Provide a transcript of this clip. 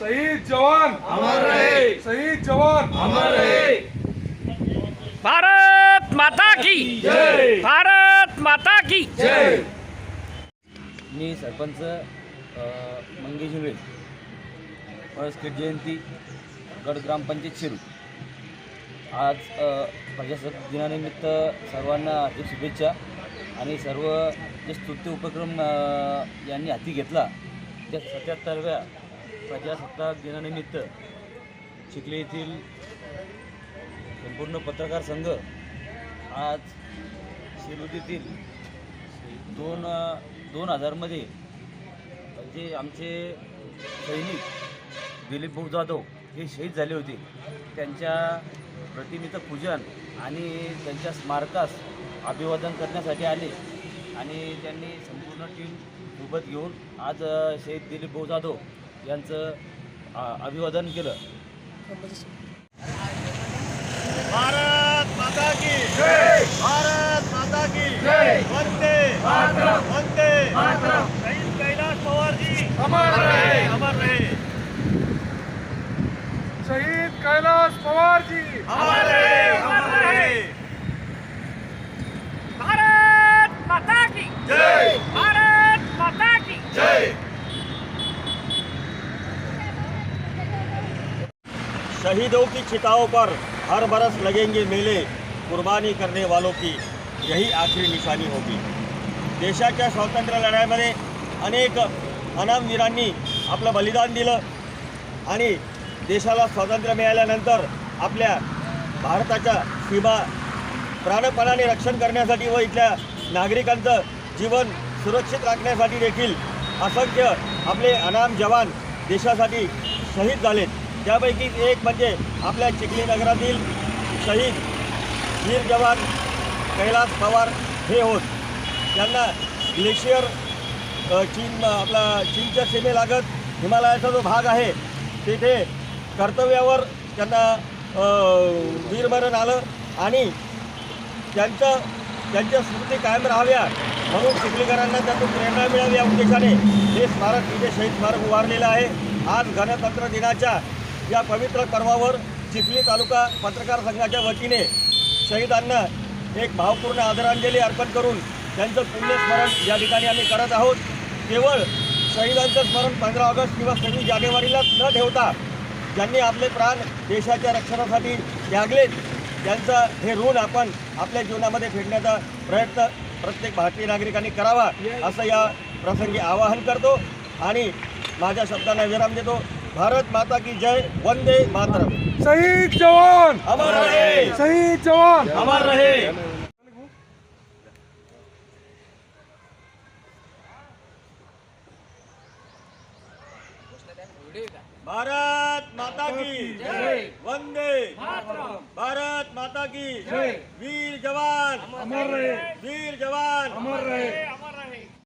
शहीद जवान। अमर रहे। शहीद जवान। अमर रहे। भारत माता की। जय। भारत माता की। जय। मी सरपंच मंगेश हिंगळे परस्कृत जयंती गड ग्रामपंचायत शिरू. आज प्रजासत्ताक दिनानिमित्त सर्वांना हार्दिक शुभेच्छा आणि सर्व जे स्तुत्य उपक्रम यांनी हाती घेतला त्या सत्याहत्तरव्या प्रजासत्ताक दिनानिमित्त चिखले येथील संपूर्ण पत्रकार संघ आज शिरुतीतील दोन दोन हजारमध्ये जे म्हणजे आमचे सैनिक दिलीप भाऊ जाधव हे शहीद झाले होते. त्यांच्या प्रतिमेचं पूजन आणि त्यांच्या स्मारकास अभिवादन करण्यासाठी आले. आणि त्यांनी संपूर्ण टीम सोबत घेऊन आज शहीद दिलीप भाऊ जाधव यांचं अभिवादन केलं. अमर रहे। अमर रहे। शहीद कैलाश पवार जी। अमर रहे अमर रहे। भारत माता की। जय। भारत माता की। जय। शहीदों की चिताओं पर हर बरस लगेंगे मेले कुर्बानी करने वालों की। यही आखिरी निशानी होगी। देशाच्या स्वातंत्र्य लढ्यामध्ये अनेक अनामवीरांनी आपलं बलिदान दिलं आणि देशाला स्वातंत्र्य मिळाल्यानंतर आपल्या भारताच्या सीमा प्राणपणाने रक्षण करण्यासाठी व इथल्या नागरिकांचं जीवन सुरक्षित राखण्यासाठी देखील असंख्य आपले अनाम जवान देशासाठी शहीद झालेत. त्यापैकी एक म्हणजे आपल्या चिखली नगरातील शहीद वीर जवान कैलास पवार हे होत. त्यांना ग्लेशियर चीन आपला चीनच्या सीमेलागत हिमालयाचा जो भाग आहे तिथे कर्तव्यावर त्यांना वीरमरण आलं आणि त्यांचं त्यांच्या स्मृती कायम राहाव्या म्हणून चिखलीकरांना त्यातून प्रेरणा मिळावी या उद्देशाने हे स्मारक तिथे शहीद स्मारक उभारलेलं आहे. आज गणतंत्र दिनाच्या या पवित्र पर्वावर चिखली तालुका पत्रकार संघाच्या वतीने शहीदांना एक भावपूर्ण आदरांजली अर्पण करून त्यांचं पुण्यस्मरण या ठिकाणी आम्ही करत आहोत. केवळ शहीदांचं स्मरण पंधरा ऑगस्ट किंवा सव्वीस जानेवारीलाच न ठेवता ज्यांनी आपले प्राण देशाच्या रक्षणासाठी त्यागलेत त्यांचं हे ऋण आपण आपल्या जीवनामध्ये फेडण्याचा प्रयत्न प्रत्येक भारतीय नागरिकांनी करावा असं या प्रसंगी आवाहन करतो आणि माझ्या शब्दांना विराम देतो. भारत माता की जय वंदे मातरम. शहीद जवान! अमर रहे! शहीद जवान! अमर रहे! भारत माता की जय वंदे भारत माता की जय वीर जवान अमर रहे वीर जवान अमर रहे